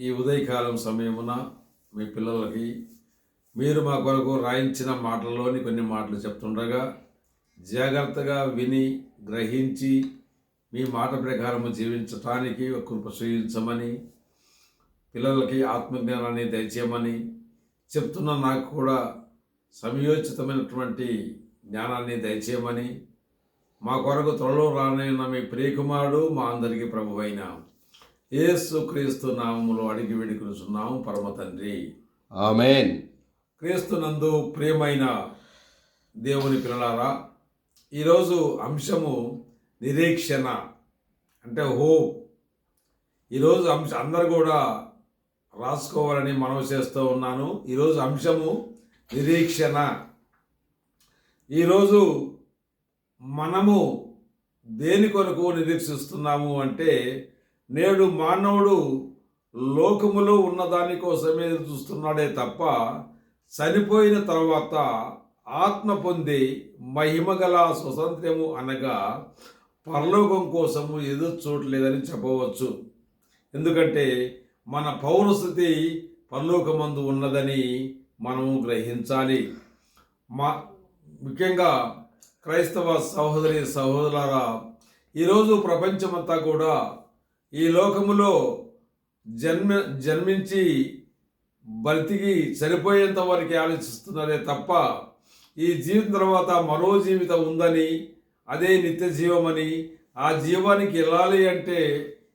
ఈ ఉదయకాలం సమయమున మీ పిల్లలకి మీరు మా కొరకు రాయించిన మాటల్లోని కొన్ని మాటలు చెప్తుండగా జాగ్రత్తగా విని గ్రహించి మీ మాట ప్రకారము జీవించటానికి ఒక కృప పిల్లలకి ఆత్మజ్ఞానాన్ని దయచేయమని చెప్తున్న నాకు కూడా సమయోచితమైనటువంటి జ్ఞానాన్ని దయచేయమని మా కొరకు త్వరలో రానైన మీ ప్రియకుమారుడు మా అందరికీ ప్రభువైన క్రీస్తు నామములో అడిగి వేడుకొనుచున్నాము పరమ తండ్రి. ఆమెన్. క్రీస్తునందు ప్రియమైన దేవుని పిల్లలారా ఈరోజు అంశము నిరీక్షణ అంటే హోప్. ఈరోజు అంశ అందరు కూడా రాసుకోవాలని మనవి చేస్తూ ఉన్నాను. ఈరోజు అంశము నిరీక్షణ. ఈరోజు మనము దేని కొరకు నిరీక్షిస్తున్నాము అంటే నేడు మానవుడు లోకములో ఉన్న దానికోసమే చూస్తున్నాడే తప్ప చనిపోయిన తర్వాత ఆత్మ పొంది మహిమగల స్వతంత్రము అనగా పరలోకం కోసము ఎదురు చూడలేదని చెప్పవచ్చు. ఎందుకంటే మన పౌరస్థితి పరలోకమందు ఉన్నదని మనము గ్రహించాలి. మా ముఖ్యంగా క్రైస్తవ సహోదరి సహోదరులారా ఈరోజు ప్రపంచమంతా కూడా ఈ లోకములో జన్మ జన్మించి బ్రతికి చనిపోయేంత వరకు ఆలోచిస్తున్నారే తప్ప ఈ జీవితం తర్వాత మరో జీవితం ఉందని అదే నిత్య జీవమని ఆ జీవానికి వెళ్ళాలి అంటే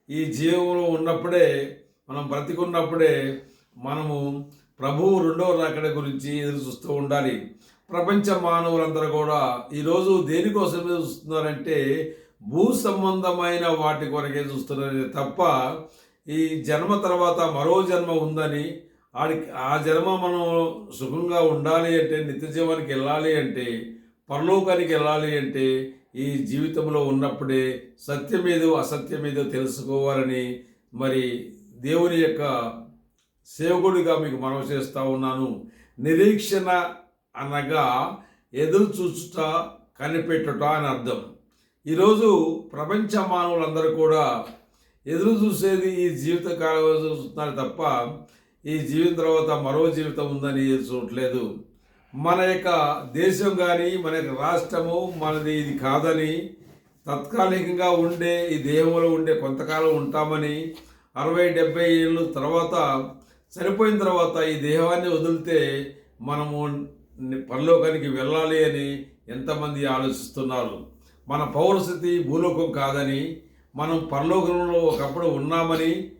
ఈ జీవంలో ఉన్నప్పుడే మనం బ్రతికున్నప్పుడే మనము ప్రభువు రెండవ రాకడ గురించి ఎదురు చూస్తూ ఉండాలి. ప్రపంచ మానవులందరూ కూడా ఈరోజు దేనికోసం ఎదురు చూస్తున్నారంటే భూ సంబంధమైన వాటి కొరకే చూస్తున్నారు తప్ప ఈ జన్మ తర్వాత మరో జన్మ ఉందని ఆడికి ఆ జన్మ మనం సుఖంగా ఉండాలి అంటే నిత్య జీవానికి వెళ్ళాలి అంటే పరలోకానికి వెళ్ళాలి అంటే ఈ జీవితంలో ఉన్నప్పుడే సత్యమేదో అసత్యమేదో తెలుసుకోవాలని మరి దేవుని యొక్క సేవకుడిగా మీకు మనవి చేస్తూ ఉన్నాను. నిరీక్షణ అనగా ఎదురు చూచుట కనిపెట్టుట అని అర్థం. ఈరోజు ప్రపంచ మానవులందరూ కూడా ఎదురు చూసేది ఈ జీవిత కాలం చూస్తున్నారు తప్ప ఈ జీవితం తర్వాత మరో జీవితం ఉందని చూడట్లేదు మన యొక్క దేశం కానీ మన యొక్క రాష్ట్రము మనది ఇది కాదని తత్కాలికంగా ఉండే ఈ దేహంలో ఉండే కొంతకాలం ఉంటామని అరవై డెబ్బై ఏళ్ళు తర్వాత చనిపోయిన తర్వాత ఈ దేహాన్ని వదిలితే మనము పరలోకానికి వెళ్ళాలి అని ఎంతమంది ఆలోచిస్తున్నారు? మన పౌరస్థితి భూలోకం కాదని మనం పరలోకంలో ఒకప్పుడు ఉన్నామని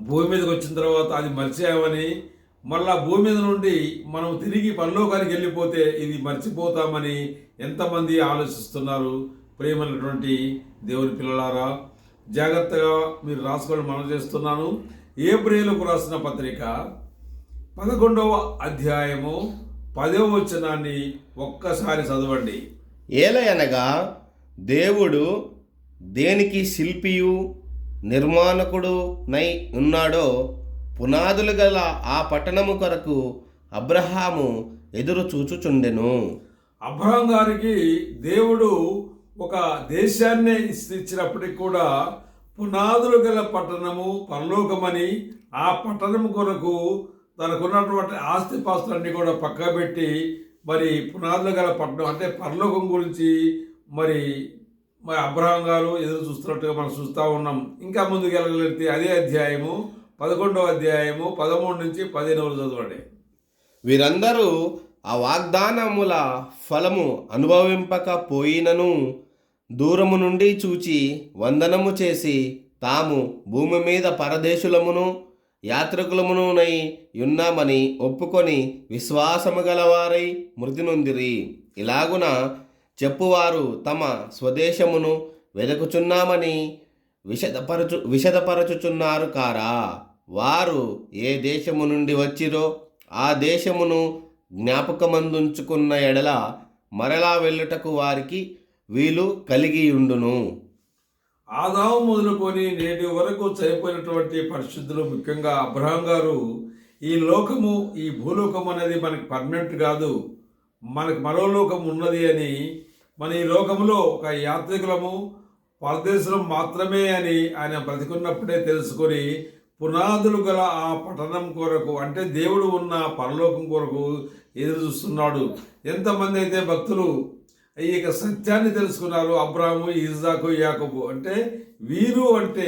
భూమి మీదకి వచ్చిన తర్వాత అది మర్చామని మళ్ళా భూమి మీద నుండి మనం తిరిగి పరలోకానికి వెళ్ళిపోతే ఇది మర్చిపోతామని ఎంతమంది ఆలోచిస్తున్నారు? ప్రేమైనటువంటి దేవుని పిల్లలారా జాగ్రత్తగా మీరు రాసుకోవడం మనం చేస్తున్నాను. ఏప్రిల్కు రాసిన పత్రిక పదకొండవ అధ్యాయము పదవ వచనాన్ని ఒక్కసారి చదవండి. ఏలయనగా దేవుడు దేనికి శిల్పియు నిర్మాణకుడు నై ఉన్నాడో పునాదులు గల ఆ పట్టణము కొరకు అబ్రహాము ఎదురు చూచుచుండెను. అబ్రహం గారికి దేవుడు ఒక దేశాన్నే ఇచ్చినప్పటికి కూడా పునాదులు గల పట్టణము పరలోకమని ఆ పట్టణం కొరకు తనకున్నటువంటి ఆస్తిపాస్తులన్నీ కూడా పక్కబెట్టి మరి పునాదులు గల పట్టణం అంటే పరలోకం గురించి మరి మరి అబ్రహం గారు ఎదురు చూస్తున్నట్టుగా మనం చూస్తూ ఉన్నాం. ఇంకా ముందుకు వెళ్ళగలిగితే అదే అధ్యాయము పదకొండవ అధ్యాయము పదమూడు నుంచి పదిహేను చదవండి. వీరందరూ ఆ వాగ్దానముల ఫలము అనుభవింపకపోయినను దూరము నుండి చూచి వందనము చేసి తాము భూమి మీద పరదేశులమును యాత్రికులమునునై యున్నామని ఒప్పుకొని విశ్వాసము గలవారై మృతి నొందిరి ఇలాగున చెప్పువారు తమ స్వదేశమును వెదకుచున్నామని విషదపరచు విషదపరచుచున్నారు కారా. వారు ఏ దేశము నుండి వచ్చిరో ఆ దేశమును జ్ఞాపకమందుంచుకున్న ఎడల మరలా వెళ్ళుటకు వారికి వీలు కలిగియుండును. ఆదాము మొదలుకొని నేటి వరకు చనిపోయినటువంటి పరిస్థితులు ముఖ్యంగా అబ్రహం గారు ఈ లోకము ఈ భూలోకం అనేది మనకి పర్మనెంట్ కాదు. మనకు మరో లోకం ఉన్నది అని మన ఈ లోకంలో ఒక యాత్రికులము పరదేశం మాత్రమే అని ఆయన బ్రతికున్నప్పుడే తెలుసుకొని పునాదులు గల ఆ పట్టణం కొరకు అంటే దేవుడు ఉన్న పరలోకం కొరకు ఎదురు చూస్తున్నాడు. ఎంతమంది అయితే భక్తులు ఈ యొక్క సత్యాన్ని తెలుసుకున్నారు అబ్రాహము ఇజాకు యాకబు. అంటే వీరు అంటే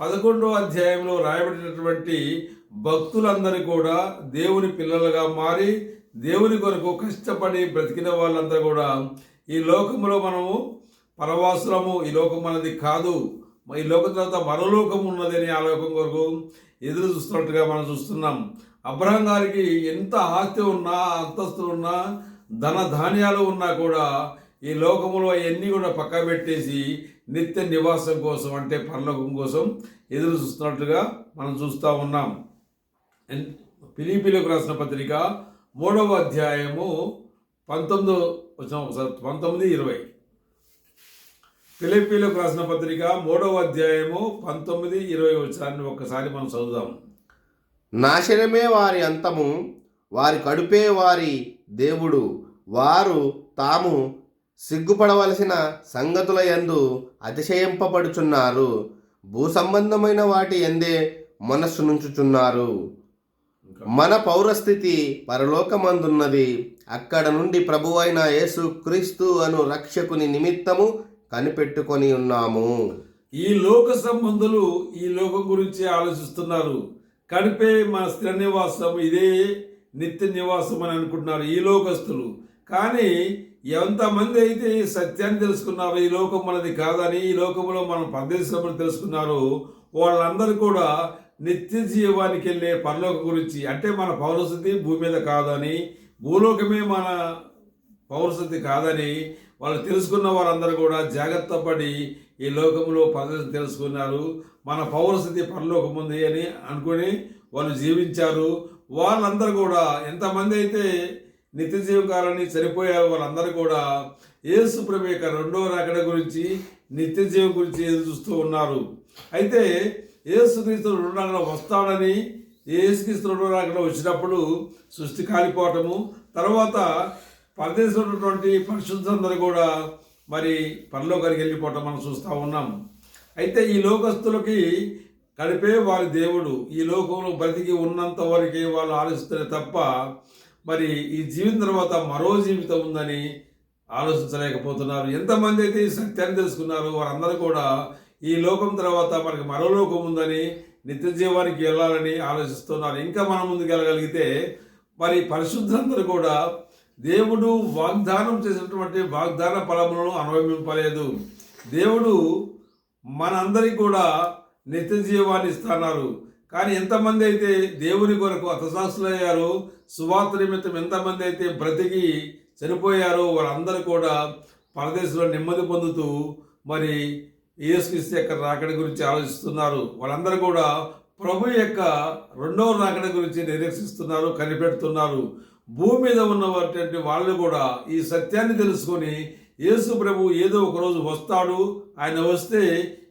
పదకొండో అధ్యాయంలో రాయబడినటువంటి భక్తులందరూ కూడా దేవుని పిల్లలుగా మారి దేవుని కొరకు కష్టపడి బ్రతికిన వాళ్ళందరూ కూడా ఈ లోకంలో మనము పరవాసులము. ఈ లోకం మనది కాదు. ఈ లోకం తర్వాత మరోలోకం ఉన్నదని ఆ లోకం కొరకు ఎదురు చూస్తున్నట్టుగా మనం చూస్తున్నాం. అబ్రహం గారికి ఎంత ఆస్తి ఉన్నా అంతస్తులు ఉన్నా ధన ధాన్యాలు ఉన్నా కూడా ఈ లోకములో అవన్నీ కూడా పక్క పెట్టేసి నిత్య నివాసం కోసం అంటే పరలోకం కోసం ఎదురు చూస్తున్నట్టుగా మనం చూస్తూ ఉన్నాం. పిలిపిలకు రాసిన పత్రిక మూడవ అధ్యాయము పంతొమ్మిదో వచ్చిన ఒకసారి పంతొమ్మిది ఇరవై. పిలిపిలకు రాసిన పత్రిక మూడవ అధ్యాయము పంతొమ్మిది ఇరవై వచ్చాన్ని ఒక్కసారి మనం చదువుదాం. నాశనమే వారి అంతము వారి కడుపే వారి దేవుడు వారు తాము సిగ్గుపడవలసిన సంగతుల యందు అతిశయింపబడుచున్నారు. భూ సంబంధమైన వాటి ఎందే మనస్సు నుంచుచున్నారు. మన పౌరస్థితి పరలోకమందున్నది. అక్కడ నుండి ప్రభువైన యేసు క్రీస్తు అను రక్షకుని నిమిత్తము కనిపెట్టుకొని ఉన్నాము. ఈ లోక సంబంధులు ఈ లోకం గురించి ఆలోచిస్తున్నారు. కడిపే మన స్థిర నివాసం ఇదే నిత్య నివాసం అని అనుకుంటున్నారు ఈ లోకస్తులు. కానీ ఎంతమంది అయితే ఈ సత్యాన్ని తెలుసుకున్నారో ఈ లోకం మనది కాదని ఈ లోకంలో మనం పరదేశం తెలుసుకున్నారో వాళ్ళందరూ కూడా నిత్య జీవానికి వెళ్ళే పరలోకం గురించి అంటే మన పౌరస్థితి భూమి మీద కాదని భూలోకమే మన పౌరస్థితి కాదని వాళ్ళు తెలుసుకున్న వారందరూ కూడా జాగ్రత్త పడి ఈ లోకంలో పరదేశం తెలుసుకున్నారు. మన పౌరస్థితి పరలోకం ఉంది అని అనుకుని వాళ్ళు జీవించారు. వాళ్ళందరూ కూడా ఎంతమంది అయితే నిత్య జీవకాలని చనిపోయారు వాళ్ళందరూ కూడా యేసు ప్రభు యొక్క రెండో రాకడ గురించి నిత్య జీవం గురించి ఎదురు చూస్తూ ఉన్నారు. అయితే యేసుక్రీస్తు రెండో రాకడ వస్తాడని యేసుక్రీస్తు రెండో రకడ వచ్చినప్పుడు సృష్టి కాలిపోవటము తర్వాత పరదేశంలో ఉన్నటువంటి పరిశుద్ధులందరూ కూడా మరి పరలోకానికి వెళ్ళిపోవటం మనం చూస్తూ ఉన్నాం. అయితే ఈ లోకస్తులకి గడిపే వారి దేవుడు. ఈ లోకంలో బ్రతికి ఉన్నంత వరకే వాళ్ళు ఆలోచిస్తారు తప్ప మరి ఈ జీవితం తర్వాత మరో జీవితం ఉందని ఆలోచించలేకపోతున్నారు. ఎంతమంది అయితే ఈ సత్యాన్ని తెలుసుకున్నారో వారందరూ కూడా ఈ లోకం తర్వాత మనకి మరో లోకం ఉందని నిత్య జీవానికి వెళ్ళాలని ఆలోచిస్తున్నారు. ఇంకా మనం ముందుకు వెళ్ళగలిగితే మరి పరిశుద్ధులందరూ కూడా దేవుడు వాగ్దానం చేసినటువంటి వాగ్దాన ఫలములను అనుభవింపలేదు. దేవుడు మనందరికీ కూడా నిత్య జీవాన్ని ఇస్తున్నారు. కానీ ఎంతమంది అయితే దేవుని కొరకు అతశాస్త్రులయ్యారో సువార్త నిమిత్తం ఎంతమంది అయితే బ్రతికి చనిపోయారో వారందరూ కూడా పరదేశంలో నెమ్మది పొందుతూ మరి యేసుక్రీస్తు యొక్క రాకడ గురించి ఆలోచిస్తున్నారు. వాళ్ళందరూ కూడా ప్రభు యొక్క రెండవ రాకడ గురించి నిరీక్షిస్తున్నారు కనిపెడుతున్నారు. భూమి మీద ఉన్నటువంటి వాళ్ళు కూడా ఈ సత్యాన్ని తెలుసుకొని యేసు ప్రభు ఏదో ఒక రోజు వస్తాడు. ఆయన వస్తే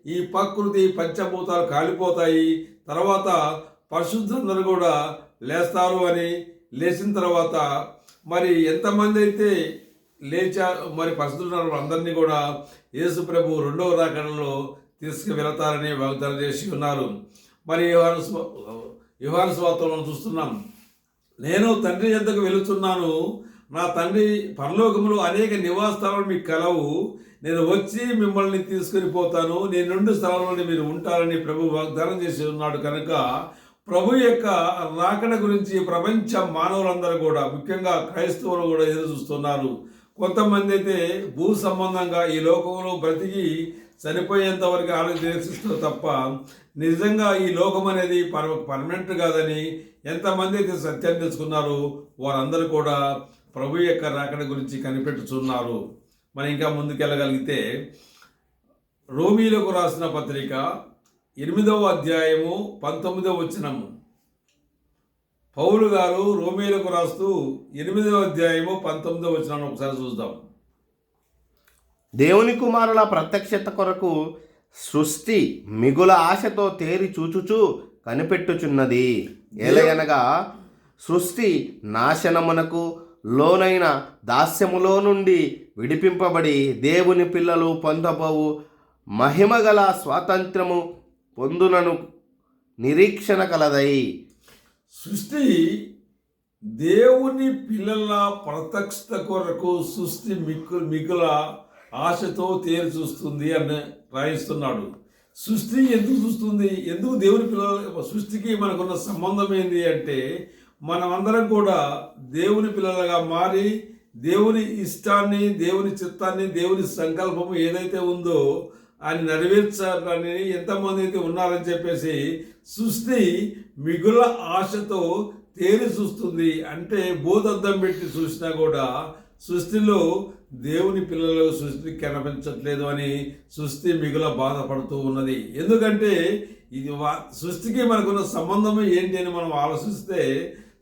ఈ ప్రకృతి పంచభూతాలు కాలిపోతాయి. తర్వాత పరిశుద్ధులందరూ కూడా లేస్తారు అని లేచిన తర్వాత మరి ఎంతమంది అయితే లేచా మరి పరిశుద్ధులు అందరినీ కూడా యేసు ప్రభు రెండవ రాకడలో తీసుకువెళతారని వాగ్దానం చేసి ఉన్నారు. మరి యోహాను స్వ- స్వాతంలో చూస్తున్నాం. నేను తండ్రి ఎంతకు వెళుతున్నాను. నా తండ్రి పరలోకములో అనేక నివాస స్థలాలు మీకు కలవు. నేను వచ్చి మిమ్మల్ని తీసుకుని పోతాను. నేను రెండు స్థలంలోనే మీరు ఉంటారని ప్రభు వాగ్దానం చేసి ఉన్నాడు. కనుక ప్రభు యొక్క రాకడ గురించి ప్రపంచ మానవులందరూ కూడా ముఖ్యంగా క్రైస్తవులు కూడా ఎదురు చూస్తున్నారు. కొంతమంది అయితే భూ సంబంధంగా ఈ లోకంలో బ్రతికి చనిపోయేంత వరకు ఆలోచిస్తారు తప్ప నిజంగా ఈ లోకం అనేది పర్ పర్మనెంట్ కాదని ఎంతమంది అయితే సత్యాన్ని తెలుసుకున్నారో వారందరూ కూడా ప్రభు యొక్క రాకడ గురించి కనిపెట్టుచున్నారు. మనం ఇంకా ముందుకెళ్ళగలిగితే రోమీలకు రాసిన పత్రిక ఎనిమిదవ అధ్యాయము పంతొమ్మిదవ వచనము. పౌలు గారు రోమీలకు రాస్తూ ఎనిమిదవ అధ్యాయము పంతొమ్మిదవ వచనం ఒకసారి చూద్దాం. దేవుని కుమారుల ప్రత్యక్షత కొరకు సృష్టి మిగుల ఆశతో తేరి చూచుచు కనిపెట్టుచున్నది. ఎలాగనగా సృష్టి నాశనమునకు లోనైన దాస్యములో నుండి విడిపింపబడి దేవుని పిల్లలు పొందబోవు మహిమగల స్వాతంత్రము పొందునను నిరీక్షణ కలదై. సృష్టి దేవుని పిల్లల ప్రత్యక్షత కొరకు సృష్టి మిక్కు మిగుల ఆశతో తేరి చూస్తుంది అని రాయిస్తున్నాడు. సృష్టి ఎందుకు చూస్తుంది? ఎందుకు దేవుని పిల్లల సృష్టికి మనకున్న సంబంధం ఏంటి అంటే మనమందరం కూడా దేవుని పిల్లలుగా మారి దేవుని ఇష్టాన్ని దేవుని చిత్తాన్ని దేవుని సంకల్పము ఏదైతే ఉందో అని నెరవేర్చాలని ఎంతమంది అయితే ఉన్నారని చెప్పేసి సృష్టి మిగుల ఆశతో తేలి చూస్తుంది. అంటే భూతద్దం పెట్టి చూసినా కూడా సృష్టిలో దేవుని పిల్లలు సృష్టి కనిపించట్లేదు అని సృష్టి మిగుల బాధపడుతూ ఉన్నది. ఎందుకంటే ఇది వా సృష్టికి మనకున్న సంబంధం ఏంటి అని మనం ఆలోచిస్తే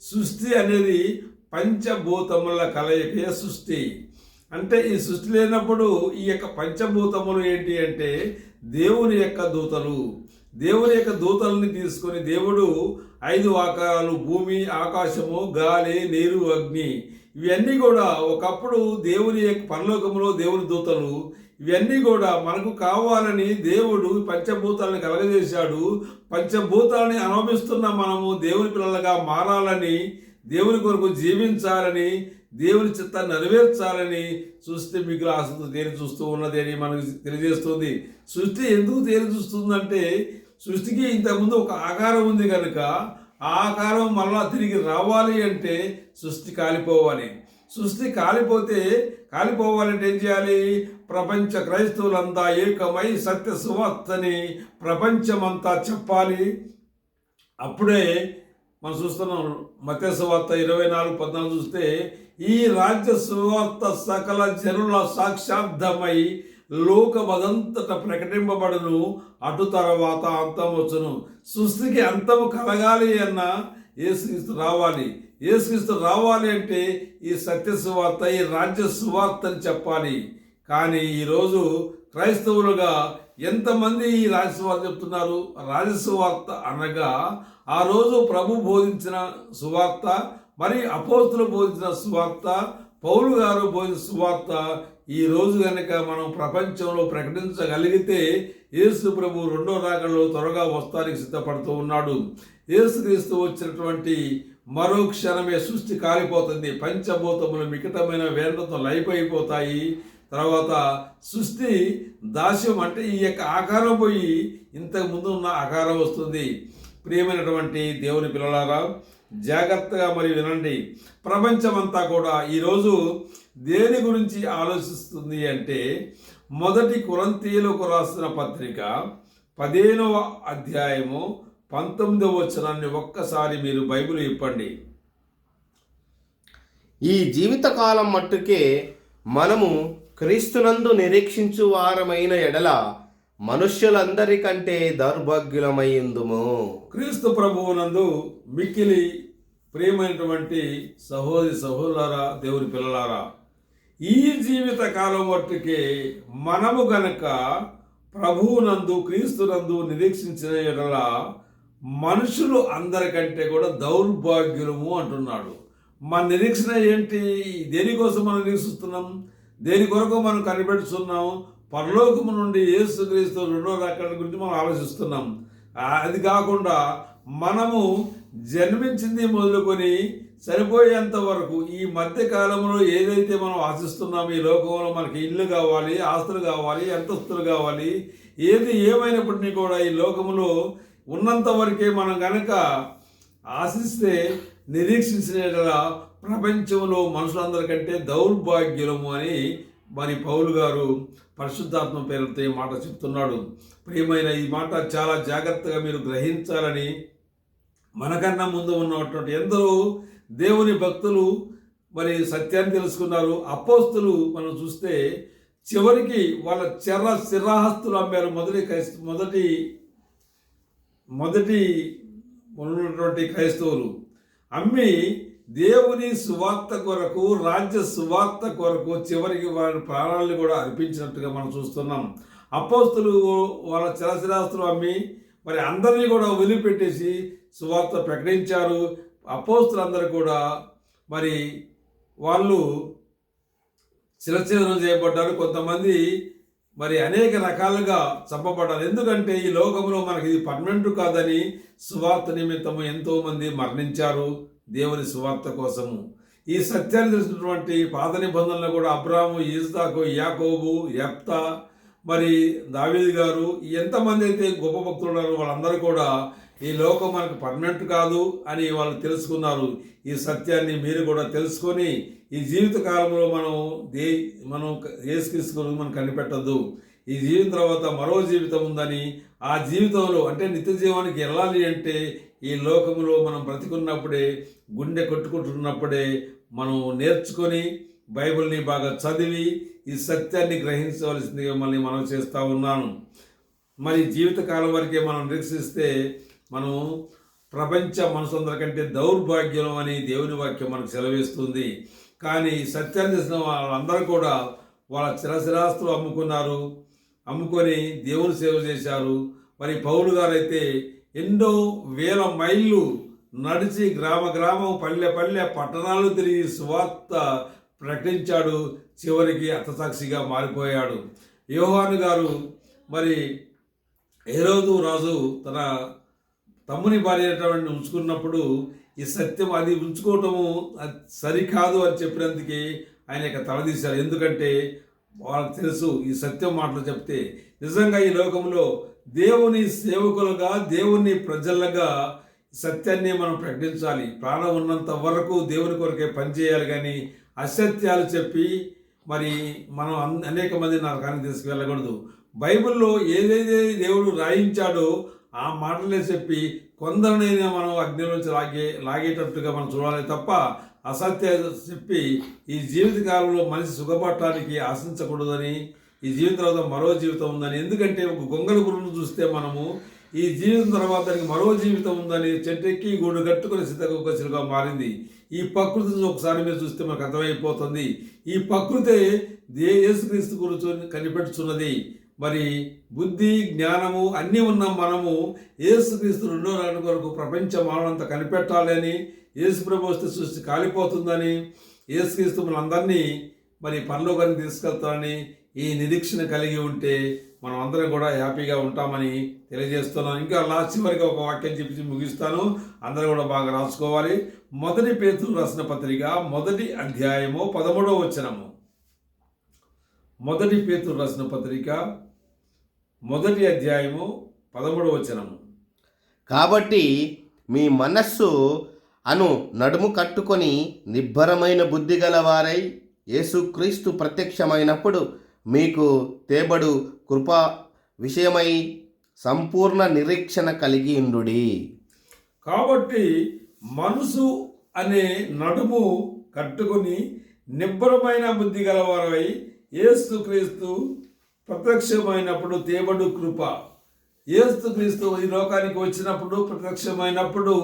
సృష్టి అనేది పంచభూతముల కలయికే సృష్టి. అంటే ఈ సృష్టి లేనప్పుడు ఈ యొక్క పంచభూతములు ఏంటి అంటే దేవుని యొక్క దూతలు. దేవుని యొక్క దూతలని తీసుకొని దేవుడు ఐదు ఆకారాలు భూమి ఆకాశము గాలి నీరు అగ్ని ఇవన్నీ కూడా ఒకప్పుడు దేవుని యొక్క పరలోకంలో దేవుని దూతలు ఇవన్నీ కూడా మనకు కావాలని దేవుడు పంచభూతాలను కలగజేశాడు. పంచభూతాలని అనుభవిస్తున్న మనము దేవుని పిల్లలుగా మారాలని దేవుని కొరకు జీవించాలని దేవుని చిత్తాన్ని నెరవేర్చాలని సృష్టి మిగులు ఆశతో తేలి చూస్తూ ఉన్నది అని మనకు తెలియజేస్తుంది. సృష్టి ఎందుకు తేలి చూస్తుందంటే సృష్టికి ఇంతకుముందు ఒక ఆకారం ఉంది కనుక ఆ ఆకారం మళ్ళా తిరిగి రావాలి అంటే సృష్టి కాలిపోవాలి. సృష్టి కాలిపోతే కాలిపోవాలంటే ఏం చేయాలి? ప్రపంచ క్రైస్తవులంతా ఏకమై సత్య సువార్తని ప్రపంచమంతా చెప్పాలి. అప్పుడే మనం చూస్తున్నాం మత్య సువార్త ఇరవై నాలుగు పద్నాలుగు చూస్తే ఈ రాజ్య సువార్త సకల జనుల సాక్షార్థమై లోకమదంతట ప్రకటింపబడును. అటు తర్వాత అంతం వచ్చును. సృష్టికి అంతము కలగాలి అన్న యేసుక్రీస్తు రావాలి. యేసుక్రీస్తు రావాలి అంటే ఈ సత్య సువార్త ఈ రాజ్య సువార్త అని చెప్పాలి. కానీ ఈరోజు క్రైస్తవులుగా ఎంతమంది ఈ రాజసువార్త చెప్తున్నారు? రాజసువార్త అనగా ఆ రోజు ప్రభు బోధించిన సువార్త మరి అపోస్తులు బోధించిన సువార్త పౌలు గారు బోధించిన సువార్త ఈ రోజు కనుక మనం ప్రపంచంలో ప్రకటించగలిగితే యేసు ప్రభు రెండో రాకడలో త్వరగా వస్తానికి సిద్ధపడుతూ ఉన్నాడు. యేసుక్రీస్తు వచ్చినటువంటి మరో క్షణమే సృష్టి కాలిపోతుంది. పంచభూతములు మికటమైన లైఫ్ అయిపోతాయి తర్వాత సృష్టి దాస్యం అంటే ఈ యొక్క ఆకారం పోయి ఇంతకు ముందు ఉన్న ఆకారం వస్తుంది. ప్రియమైనటువంటి దేవుని పిల్లలారా జాగ్రత్తగా మరి వినండి. ప్రపంచమంతా కూడా ఈరోజు దేని గురించి ఆలోచిస్తుంది అంటే మొదటి కురంతీయులకు రాసిన పత్రిక పదిహేనవ అధ్యాయము పంతొమ్మిదవ వచనాన్ని ఒక్కసారి మీరు బైబిల్ ఇప్పండి ఈ జీవితకాలం మట్టుకే మనము క్రీస్తునందు నిరీక్షించు వారమైన ఎడల మనుష్యులందరికంటే దౌర్భాగ్యులమైందుము. క్రీస్తు ప్రభువునందు మిక్కిలి ప్రియమైనటువంటి సహోదరి సహోదరా దేవుని పిల్లలారా ఈ జీవిత కాలం మట్టుకే మనము గనక ప్రభువునందు క్రీస్తునందు నిరీక్షించిన ఎడల మనుషులు అందరికంటే కూడా దౌర్భాగ్యులము అంటున్నాడు. మన నిరీక్షణ ఏంటి? దేనికోసం మనం నిరీక్షిస్తున్నాం? దేని కొరకు మనం కనిపెడుతున్నాం? పరలోకము నుండి ఏసుక్రీస్తు రెండో రకాల గురించి మనం ఆలోచిస్తున్నాం. అది కాకుండా మనము జన్మించింది మొదలుకొని చనిపోయేంత వరకు ఈ మధ్య కాలంలో ఏదైతే మనం ఆశిస్తున్నామో ఈ లోకంలో మనకి ఇల్లు కావాలి ఆస్తులు కావాలి అంతస్తులు కావాలి ఏది ఏమైనప్పటికీ కూడా ఈ లోకములో ఉన్నంత వరకే మనం కనుక ఆశిస్తే నిరీక్షించిన ప్రపంచంలో మనుషులందరికంటే దౌర్భాగ్యులము అని మరి పౌలు గారు పరిశుద్ధాత్మ పేరుతో ఈ మాట చెప్తున్నాడు. ప్రియమైన ఈ మాట చాలా జాగ్రత్తగా మీరు గ్రహించాలని మనకన్నా ముందు ఉన్నటువంటి ఎందరో దేవుని భక్తులు మరి సత్యాన్ని తెలుసుకున్నారు. అపోస్తులు మనం చూస్తే చివరికి వాళ్ళ చెర్ర చిరాహస్తులు అమ్మారు. మొదటి మొదటి మొదటి ఉన్నటువంటి క్రైస్తవులు అమ్మి దేవుని సువార్త కొరకు రాజ్య సువార్త కొరకు చివరికి వారి ప్రాణాలను కూడా అర్పించినట్టుగా మనం చూస్తున్నాం. అపోస్తులు వాళ్ళ చిరచిరాస్తులు అమ్మి మరి అందరినీ కూడా వదిలిపెట్టేసి సువార్త ప్రకటించారు. అపోస్తులందరూ కూడా మరి వాళ్ళు చిరఛేదనం చేయబడ్డారు. కొంతమంది మరి అనేక రకాలుగా చంపబడాలి ఎందుకంటే ఈ లోకంలో మనకి ఇది పర్మనెంట్ కాదని సువార్త నిమిత్తము ఎంతోమంది మరణించారు దేవుని సువార్త కోసము. ఈ సత్యాన్ని తెలిసినటువంటి పాత నిబంధనలు కూడా అబ్రాము ఈజాకు యాకోబు యప్తా మరి దావీద్ గారు ఎంతమంది అయితే గొప్ప భక్తులు ఉన్నారో వాళ్ళందరూ కూడా ఈ లోకం మనకు పర్మనెంట్ కాదు అని వాళ్ళు తెలుసుకున్నారు. ఈ సత్యాన్ని మీరు కూడా తెలుసుకొని ఈ జీవిత కాలంలో మనం దే మనం ఏసుక్రీస్తు మనం కనిపెట్టద్దు. ఈ జీవితం తర్వాత మరో జీవితం ఉందని ఆ జీవితంలో అంటే నిత్య జీవానికి వెళ్ళాలి అంటే ఈ లోకంలో మనం బ్రతికున్నప్పుడే గుండె కొట్టుకుంటున్నప్పుడే మనం నేర్చుకొని బైబిల్ని బాగా చదివి ఈ సత్యాన్ని గ్రహించవలసిందిగా మళ్ళీ మనం చేస్తూ ఉన్నాను. మరి జీవితకాలం వరకే మనం నిరీక్షిస్తే మనం ప్రపంచ మనుషులందరికంటే దౌర్భాగ్యం అని దేవుని వాక్యం మనకు సెలవిస్తుంది. కానీ సత్యాన్ని తెలిసిన వాళ్ళందరూ కూడా వాళ్ళ చిరశిరాస్తులు అమ్ముకున్నారు. అమ్ముకొని దేవుని సేవ చేశారు. మరి పౌలు గారైతే ఎన్నో వేల మైళ్ళు నడిచి గ్రామ గ్రామం పల్లె పల్లె పట్టణాలు తిరిగి సువార్త ప్రకటించాడు. చివరికి అర్థసాక్షిగా మారిపోయాడు. యోహాను గారు మరి హేరోదు రాజు తన తమ్ముని భార్య ఉంచుకున్నప్పుడు ఈ సత్యం అది ఉంచుకోవటము అది సరికాదు అని చెప్పినందుకే ఆయన ఇక తలదీశారు. ఎందుకంటే వాళ్ళకి తెలుసు ఈ సత్యం మాటలు చెప్తే నిజంగా ఈ లోకంలో దేవుని సేవకులుగా దేవుని ప్రజలుగా సత్యాన్ని మనం ప్రకటించాలి. ప్రాణం ఉన్నంత వరకు దేవుని కొరకే పనిచేయాలి కానీ అసత్యాలు చెప్పి మరి మనం అన్- అనేక మంది నరకానికి తీసుకువెళ్ళకూడదు. బైబిల్లో ఏదైతే దేవుడు రాయించాడో ఆ మాటలే చెప్పి కొందరినైనా మనం అగ్నిలోంచి లాగే లాగేటట్టుగా మనం చూడాలి తప్ప అసత్యాలు చెప్పి ఈ జీవితకాలంలో మనిషి సుఖపడటానికి ఆశించకూడదని ఈ జీవితం తర్వాత మరో జీవితం ఉందని ఎందుకంటే ఒక గొంగళి గురువును చూస్తే మనము ఈ జీవితం తర్వాత దానికి మరో జీవితం ఉందని చెట్టెక్కి గూడు కట్టుకుని సిద్ధకొకసిలుగా మారింది. ఈ ప్రకృతిని ఒకసారి మీరు చూస్తే మనకు అర్థమైపోతుంది. ఈ ప్రకృతే దే యేసుక్రీస్తు గురించి కనిపెట్టుచున్నది. మరి బుద్ధి జ్ఞానము అన్నీ ఉన్న మనము ఏసుక్రీస్తు రెండో రాని కొరకు ప్రపంచ మానవంతా కనిపెట్టాలని యేసు ప్రభు వస్తే సృష్టి కాలిపోతుందని ఏసుక్రీస్తు మనందరినీ మరి పరలోకానికి తీసుకెళ్తానని ఈ నిరీక్షణ కలిగి ఉంటే మనం అందరం కూడా హ్యాపీగా ఉంటామని తెలియజేస్తున్నాను ఇంకా లాస్ట్ చివరికి ఒక వాక్యం చెప్పి ముగిస్తాను. అందరూ కూడా బాగా రాసుకోవాలి. మొదటి పేతులు రాసిన పత్రిక మొదటి అధ్యాయము పదమూడవ వచనము. మొదటి పేతులు రాసిన పత్రిక మొదటి అధ్యాయము పదమూడవ వచనము. కాబట్టి మీ మనస్సు అను నడుము కట్టుకొని నిబ్బరమైన బుద్ధి గలవారై యేసుక్రీస్తు ప్రత్యక్షమైనప్పుడు మీకు తేబడు కృప విషయమై సంపూర్ణ నిరీక్షణ కలిగి ఉండుడి. కాబట్టి మనసు అనే నడుము కట్టుకొని నిబ్బరమైన బుద్ధి గలవారై ఏసుక్రీస్తు ప్రత్యక్షమైనప్పుడు దేవుడు కృప. ఏసుక్రీస్తు ఈ లోకానికి వచ్చినప్పుడు ప్రత్యక్షమైనప్పుడు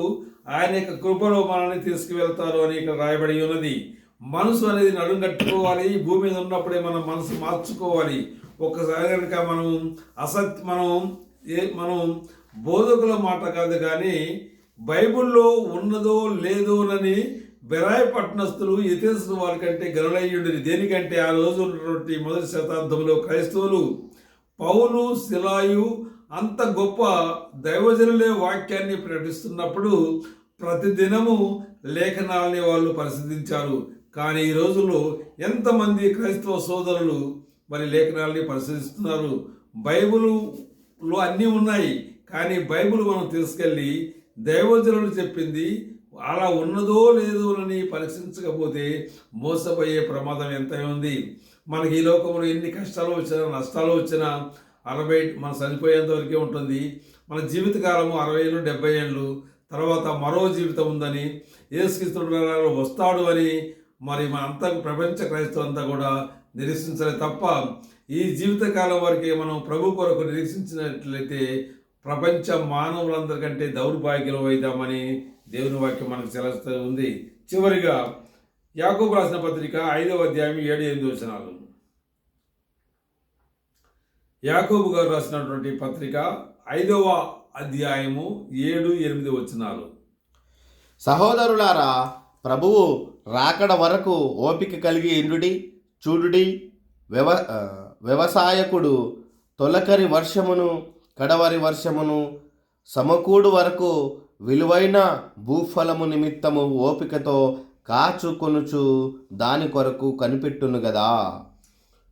ఆయన యొక్క కృపలో మనల్ని తీసుకువెళ్తారు అని ఇక్కడ రాయబడి ఉన్నది. మనసు అనేది నడుం కట్టుకోవాలి భూమి మీద ఉన్నప్పుడే మనం మనసు మార్చుకోవాలి. ఒక్కసారి కనుక మనం అసత్ మనం ఏ మనం బోధకుల మాట కాదు కానీ బైబిల్లో ఉన్నదో లేదోనని బెరాయి పట్టణస్థులు ఇతేసిన వారి కంటే గనులయ్యుండేది దేనికంటే? ఆ రోజు ఉన్నటువంటి మొదటి శతాబ్దంలో క్రైస్తవులు పౌలు శిలాయు అంత గొప్ప దైవజనులే వాక్యాన్ని ప్రకటిస్తున్నప్పుడు ప్రతిదినము లేఖనాలని వాళ్ళు పరిశీలించారు. కానీ ఈ రోజుల్లో ఎంతమంది క్రైస్తవ సోదరులు మరి లేఖనాలని పరిశీలిస్తున్నారు? బైబిల్లో అన్నీ ఉన్నాయి. కానీ బైబిల్ మనం తీసుకెళ్ళి దైవజనులు చెప్పింది అలా ఉన్నదో లేదో అని పరీక్షించకపోతే మోసపోయే ప్రమాదం ఎంత ఉంది. మనకి ఈ లోకంలో ఎన్ని కష్టాలు వచ్చినా నష్టాలు వచ్చినా అరవై మన చనిపోయేంత వరకే ఉంటుంది. మన జీవితకాలము అరవై ఏళ్ళు డెబ్బై ఏళ్ళు తర్వాత మరో జీవితం ఉందని ఏసుక్రీస్తుడు వస్తాడు అని మరి మన అంతా ప్రపంచ క్రైస్తవంతా కూడా నిరీక్షించాలి తప్ప ఈ జీవితకాలం వరకే మనం ప్రభు కొరకు నిరీక్షించినట్లయితే ప్రపంచ మానవులందరికంటే దౌర్భాగ్యం అవుతామని దేవుని వాక్యం మనకు తెలుస్తూ ఉంది. చివరిగా యాకూబ్ రాసిన పత్రిక ఐదవ అధ్యాయం ఏడు ఎనిమిది వచనాలు. యాకూబు గారు రాసినటువంటి పత్రిక ఐదవ అధ్యాయము ఏడు ఎనిమిది వచనాలు. సహోదరులారా ప్రభువు రాకడ వరకు ఓపిక కలిగి ఇండుడి చూడుడి వ్యవ వ్యవసాయకుడు తొలకరి వర్షమును కడవరి వర్షమును సమకూడు వరకు విలువైన భూఫలము నిమిత్తము ఓపికతో కాచుకొనుచు దాని కొరకు కనిపెట్టును గదా.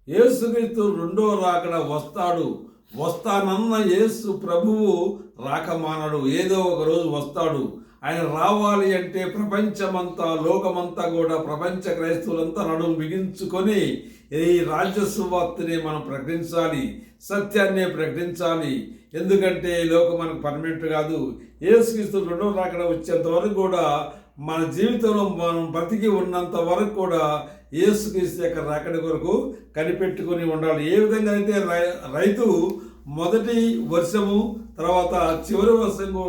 యేసుక్రీస్తు రెండో రాకడ వస్తాడు. వస్తానన్న యేసు ప్రభువు రాకమానడు ఏదో ఒక రోజు వస్తాడు. ఆయన రావాలి అంటే ప్రపంచమంతా లోకమంతా కూడా ప్రపంచ క్రైస్తవులంతా నడుము బిగించుకొని ఈ రాజ్య సువార్తని మనం ప్రకటించాలి. సత్యాన్నే ప్రకటించాలి. ఎందుకంటే ఈ లోకం మనకు పర్మనెంట్ కాదు. ఏసుక్రీస్తు రెండో రాకడ వచ్చేంత వరకు కూడా మన జీవితంలో మనం బ్రతికి ఉన్నంత వరకు కూడా ఏసుక్రీస్తు యొక్క రాకడ కొరకు కనిపెట్టుకొని ఉండాలి. ఏ విధంగా అయితే రై- రైతు మొదటి వర్షము తర్వాత చివరి వర్షము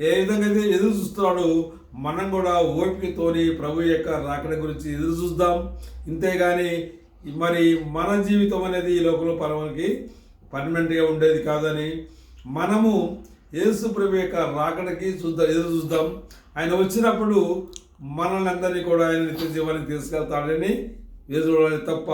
ఏ విధంగా అయితే ఎదురు చూస్తున్నాడు మనం కూడా ఓపికతోని ప్రభు యొక్క రాకడ గురించి ఎదురు చూద్దాం. ఇంతేగాని మరి మన జీవితం అనేది ఈ లోకంలో పరమకి పర్మనెంట్గా ఉండేది కాదని మనము యేసు ప్రభు యొక్క రాకడకి చూద్దాం ఎదురు చూద్దాం. ఆయన వచ్చినప్పుడు మనల్ని అందరినీ కూడా ఆయన నిత్య జీవానికి తీసుకెళ్తాడని ఎదురు తప్ప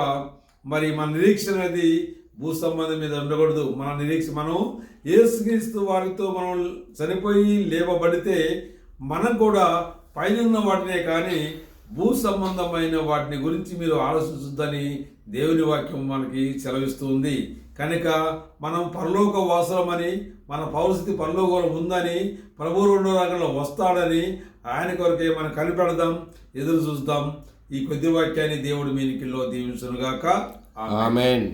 మరి మన నిరీక్షణ అనేది భూ సంబంధం మీద ఉండకూడదు. మన నిరీక్ష మనం ఏసుక్రీస్తు వారితో మనం చనిపోయి లేవబడితే మనం కూడా పైన వాటినే కానీ భూ సంబంధమైన వాటిని గురించి మీరు ఆలోచించొద్దని దేవుని వాక్యం మనకి సెలవిస్తుంది కనుక మనం పరలోక వాసులమని మన పౌరస్థితి పరలోకంలో ఉందని ప్రభు రెండో రకంలో వస్తాడని ఆయన కొరకే మనం కనిపెడదాం ఎదురు చూద్దాం ఈ కొద్ది వాక్యాన్ని దేవుడు మీనికిలో దీవించునుగాక. ఆమేన్. ఆమెన్.